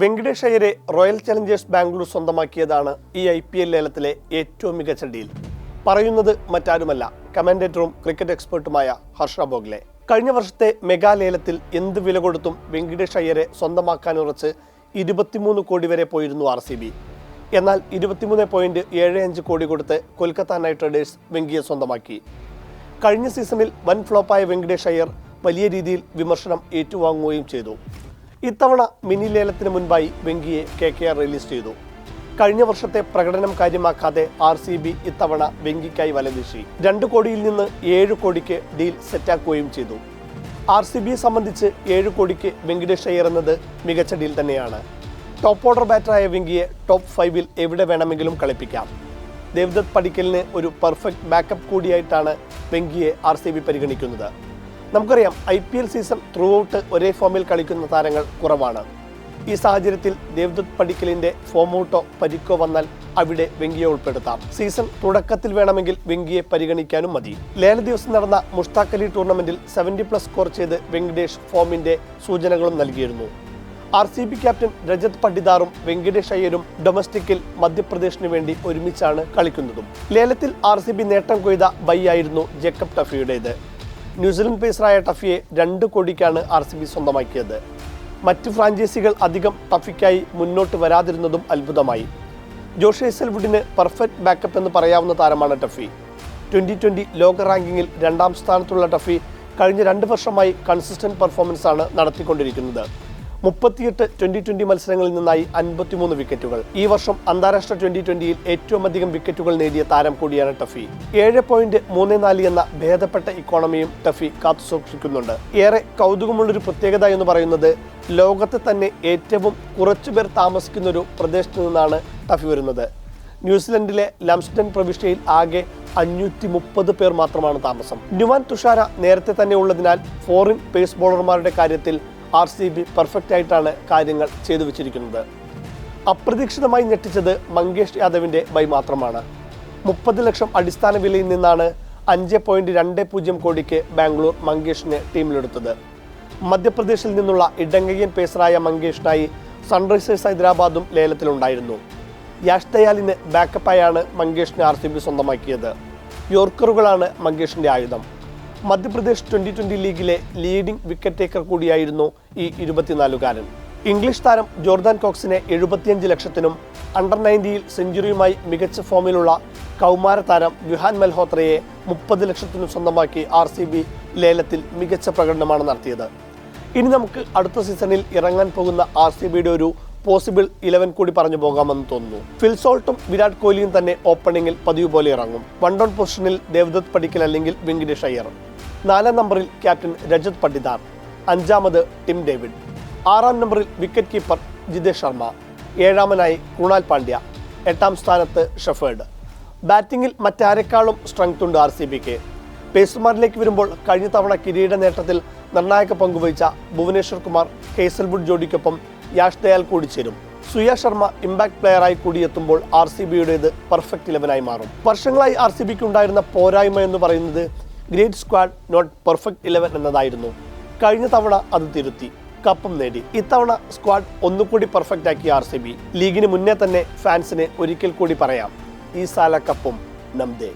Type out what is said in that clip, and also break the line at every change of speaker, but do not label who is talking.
വെങ്കടേഷ് അയ്യരെ Royal Challengers Bangalore സ്വന്തമാക്കിയതാണ് ഈ ഐ പി എൽ ലേലത്തിലെ ഏറ്റവും മികച്ച ഡീൽ. പറയുന്നത് മറ്റാരുമല്ല കമന്റേറ്ററും ക്രിക്കറ്റ് എക്സ്പേർട്ടുമായ ഹർഷ ബോഗ്ലെ. കഴിഞ്ഞ വർഷത്തെ മെഗാ ലേലത്തിൽ എന്ത് വില കൊടുത്തും വെങ്കടേഷ് അയ്യരെ സ്വന്തമാക്കാനുറച്ച് ഇരുപത്തിമൂന്ന് കോടി വരെ പോയിരുന്നു ആർ സി ബി. എന്നാൽ ഇരുപത്തിമൂന്ന് പോയിന്റ് ഏഴ് അഞ്ച് കോടി കൊടുത്ത് കൊൽക്കത്ത നൈറ്റ് റൈഡേഴ്സ് വെങ്കിയെ സ്വന്തമാക്കി. കഴിഞ്ഞ സീസണിൽ വൻ ഫ്ലോപ്പായ വെങ്കടേഷ് അയ്യർ വലിയ രീതിയിൽ വിമർശനം ഏറ്റുവാങ്ങുകയും ചെയ്തു. ഇത്തവണ മിനി ലേലത്തിന് മുൻപായി വെങ്കിയെ കെ കെ ആർ റിലീസ് ചെയ്തു. കഴിഞ്ഞ വർഷത്തെ പ്രകടനം കാര്യമാക്കാതെ ആർ സി ബി ഇത്തവണ വെങ്കിക്കായി വലവീശി രണ്ട് കോടിയിൽ നിന്ന് ഏഴ് കോടിക്ക് ഡീൽ സെറ്റാക്കുകയും ചെയ്തു. ആർ സി ബിയെ സംബന്ധിച്ച് ഏഴ് കോടിക്ക് വെങ്കിടേഷ് അയ്യർ എന്നത് മികച്ച ഡീൽ തന്നെയാണ്. ടോപ്പ് ഓർഡർ ബാറ്ററായ വെങ്കിയെ ടോപ്പ് ഫൈവിൽ എവിടെ വേണമെങ്കിലും കളിപ്പിക്കാം. ദേവ്ദത്ത് പടിക്കലിന് ഒരു പെർഫെക്റ്റ് ബാക്കപ്പ് കൂടിയായിട്ടാണ് വെങ്കിയെ ആർ സി ബി പരിഗണിക്കുന്നത്. നമുക്കറിയാം I P L season throughout ഒരേ ഫോമിൽ കളിക്കുന്ന താരങ്ങൾ കുറവാണ്. ഈ സാഹചര്യത്തിൽ ദേവ്ദത്ത് പടിക്കലിന്റെ ഫോം ഔട്ടോ പരിക്കോ വന്നാൽ അവിടെ വെങ്കിയെ ഉൾപ്പെടുത്താം. സീസൺ തുടക്കത്തിൽ വേണമെങ്കിൽ വെങ്കിയെ പരിഗണിക്കാനും മതി. ലേല ദിവസം നടന്ന മുഷ്താഖ് അലി ടൂർണമെന്റിൽ സെവന്റി പ്ലസ് സ്കോർ ചെയ്ത് വെങ്കടേഷ് ഫോമിന്റെ സൂചനകളും നൽകിയിരുന്നു. R C B captain Rajat പണ്ഡിതാറും Venkatesh അയ്യരും ഡൊമസ്റ്റിക്കിൽ മധ്യപ്രദേശിന് വേണ്ടി ഒരുമിച്ചാണ് കളിക്കുന്നതും. ലേലത്തിൽ ആർ സി ബി നേട്ടം കൊയ്ത ബൈ ആയിരുന്നു ജേക്കബ് ടഫിയുടേത്. ന്യൂസിലൻഡ് പേസറായ ടഫിയെ രണ്ട് കോടിക്കാണ് ആർ സി ബി സ്വന്തമാക്കിയത്. മറ്റ് ഫ്രാഞ്ചൈസികൾ അധികം ടഫിക്കായി മുന്നോട്ട് വരാതിരുന്നതും അത്ഭുതമായി. ജോഷ് ഹേസൽവുഡിന് പെർഫെക്റ്റ് ബാക്കപ്പ് എന്ന് പറയാവുന്ന താരമാണ് ടഫി. ട്വന്റി ട്വന്റി ലോക റാങ്കിങ്ങിൽ രണ്ടാം സ്ഥാനത്തുള്ള ടഫി കഴിഞ്ഞ രണ്ട് വർഷമായി കൺസിസ്റ്റന്റ് പെർഫോമൻസ് ആണ് നടത്തിക്കൊണ്ടിരിക്കുന്നത്. മുപ്പത്തിയെട്ട് ട്വന്റി ട്വന്റി മത്സരങ്ങളിൽ നിന്നായി അൻപത്തിമൂന്ന് വിക്കറ്റുകൾ. ഈ വർഷം അന്താരാഷ്ട്ര ട്വന്റി ട്വന്റിയിൽ ഏറ്റവും അധികം വിക്കറ്റുകൾ നേടിയ താരം കൂടിയാണ് ടഫി. ഏഴ് പോയിന്റ് മൂന്ന് നാല് എന്ന ഭേദപ്പെട്ട ഇക്കോണമിയും ടഫി കാത്തുസൂക്ഷിക്കുന്നുണ്ട് ഏറെ കൗതുകമുള്ളൊരു പ്രത്യേകത എന്ന് പറയുന്നത് ലോകത്തെ തന്നെ ഏറ്റവും കുറച്ചുപേർ താമസിക്കുന്ന ഒരു പ്രദേശത്തു നിന്നാണ് ടഫി വരുന്നത്. ന്യൂസിലൻഡിലെ ലംസ്റ്റൺ പ്രവിശ്യയിൽ ആകെ അഞ്ഞൂറ്റി മുപ്പത് പേർ മാത്രമാണ് താമസം. നുവാൻ തുഷാര നേരത്തെ തന്നെ ഉള്ളതിനാൽ ഫോറിൻ പേസ് ബോളർമാരുടെ കാര്യത്തിൽ ആർ സി ബി പെർഫെക്റ്റ് ആയിട്ടാണ് കാര്യങ്ങൾ ചെയ്തു വെച്ചിരിക്കുന്നത്. അപ്രതീക്ഷിതമായി ഞെട്ടിച്ചത് മങ്കേഷ് യാദവിന്റെ ബൈ മാത്രമാണ്. മുപ്പത് ലക്ഷം അടിസ്ഥാന വിലയിൽ നിന്നാണ് അഞ്ച് പോയിന്റ് രണ്ട് പൂജ്യം കോടിക്ക് ബാംഗ്ലൂർ മങ്കേഷിനെ ടീമിലെടുത്തത്. മധ്യപ്രദേശിൽ നിന്നുള്ള ഇടങ്കയ്യൻ പേസറായ മങ്കേഷിനായി സൺറൈസേഴ്സ് ഹൈദരാബാദും ലേലത്തിലുണ്ടായിരുന്നു. യാഷ് ദയാലിന് ബാക്കപ്പായാണ് മങ്കേഷിനെ ആർ സി ബി സ്വന്തമാക്കിയത്. യോർക്കറുകളാണ് മങ്കേഷിന്റെ ആയുധം. മധ്യപ്രദേശ് ട്വന്റി ട്വന്റി ലീഗിലെ ലീഡിംഗ് വിക്കറ്റ് ടേക്കർ കൂടിയായിരുന്നു ഈ ഇരുപത്തിനാലുകാരൻ. ഇംഗ്ലീഷ് താരം ജോർദാൻ കോക്സിനെ എഴുപത്തിയഞ്ച് ലക്ഷത്തിനും അണ്ടർ നയന്റിയിൽ സെഞ്ചുറിയുമായി മികച്ച ഫോമിലുള്ള കൗമാര താരം വിഹാൻ മൽഹോത്രയെ മുപ്പത് ലക്ഷത്തിനും സ്വന്തമാക്കി ആർ സി ബി ലേലത്തിൽ മികച്ച പ്രകടനമാണ് നടത്തിയത്. ഇനി നമുക്ക് അടുത്ത സീസണിൽ ഇറങ്ങാൻ പോകുന്ന ആർ സി ബിയുടെ ഒരു പോസിബിൾ ഇലവൻ കൂടി പറഞ്ഞു പോകാമെന്ന് തോന്നുന്നു. ഫിൽസോൾട്ടും വിരാട് കോഹ്ലിയും തന്നെ ഓപ്പണിംഗിൽ പതിവ് പോലെ ഇറങ്ങും. വൺ ഡൗൺ പൊസിഷനിൽ ദേവദത്ത് പടിക്കൽ അല്ലെങ്കിൽ വെങ്കിടേഷ് അയ്യർ. നാലാം നമ്പറിൽ ക്യാപ്റ്റൻ രജത് പണ്ഡിതാർ അഞ്ചാമത് ടിം ഡേവിഡ്. ആറാം നമ്പറിൽ വിക്കറ്റ് കീപ്പർ ജിതേഷ് ശർമ്മ. ഏഴാമനായി കുണാൽ പാണ്ഡ്യ. എട്ടാം സ്ഥാനത്ത് ഷെഫേർഡ് ബാറ്റിംഗിൽ മറ്റാരെക്കാളും സ്ട്രെങ്ത് ഉണ്ട് ആർ സി ബിക്ക്. പേസർമാരിലേക്ക് വരുമ്പോൾ കഴിഞ്ഞ തവണ കിരീട നേട്ടത്തിൽ നിർണായക പങ്കുവഹിച്ച ഭുവനേശ്വർ കുമാർ ഹേസൽവുഡ് ജോഡിക്കൊപ്പം യാഷ് ദയാൽ കൂടി ചേരും. സുയ ശർമ്മ ഇമ്പാക്ട് പ്ലെയറായി കൂടിയെത്തുമ്പോൾ ആർ സി ബിയുടേത് പെർഫെക്റ്റ് ഇലവനായി മാറും. വർഷങ്ങളായി ആർ സി ബിക്ക് ഉണ്ടായിരുന്ന പോരായ്മ എന്ന് പറയുന്നത് great squad not perfect eleven എന്നതായിരുന്നു. കഴിഞ്ഞ തവണ അത് തിരുത്തി. കപ്പും നേടി. ഇത്തവണ സ്ക്വാഡ് ഒന്നുകൂടി പെർഫെക്റ്റ് ആക്കി ആർ സി ബി. ലീഗിന് മുന്നേ തന്നെ ഫാൻസിന് ഒരിക്കൽ കൂടി പറയാം. ഈ സാല കപ്പും നംദേ.